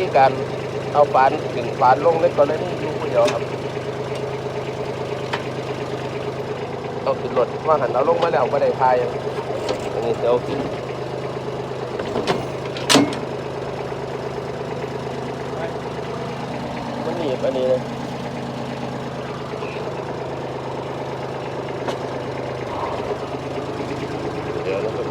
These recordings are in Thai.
ธีการเอาฝานถึงฝานลงเล็กรณีอยู่ผู้เดียวครับเอาขึ้นรถว่าหันเอาลงมาแล้วก็ได้พายอันนี้เดี๋ยวขึ้นมันหนีบอันนี้เลยเดี๋ยวนะครับ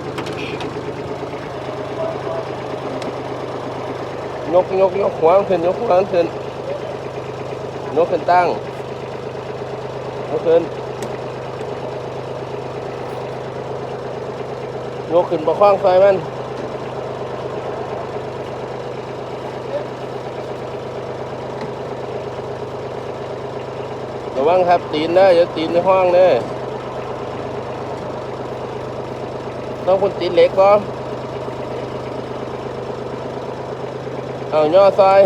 ยกยกยกหัวขึ้นยกหัวขึ้นยกขึ้นตั้งยกขึ้นยกขึ้นประคองไฟมันระวังครับตีนนะอย่าตีนในห้องเนอะต้องคนตีนเล็กก่อน เอาย่อซอย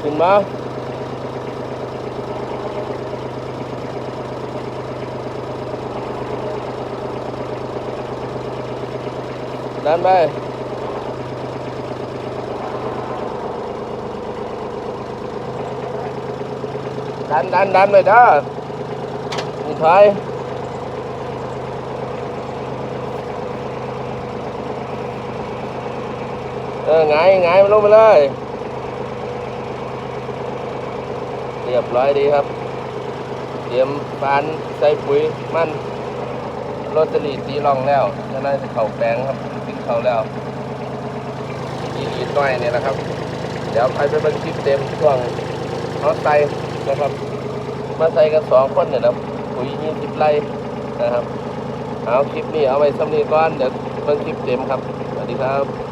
ขึ้นมา ดันดันดันเลยเด้อมึงถอยเออไงายหงมันลงไปเลย เรียบร้อยดีครับ เตรียมฟานใส่ปุ๋ยมันโรตารีตีรองแล้วจะน่าจะเข่าแปลงครับติดเข่าแล้วอีลีดน้อยเนี่ยนะครับ เดี๋ยวไปไปบันคลิปเต็มช่วงเอาใส่ นะครับ มาใส่กันสองคนเนี่ยนะปุ๋ยยี่สิบไร่นะครับ เอาคลิปนี้เอาไว้สำนีก่อนเดี๋ยวเบิ่งคลิปเต็มครับ สวัสดีครับ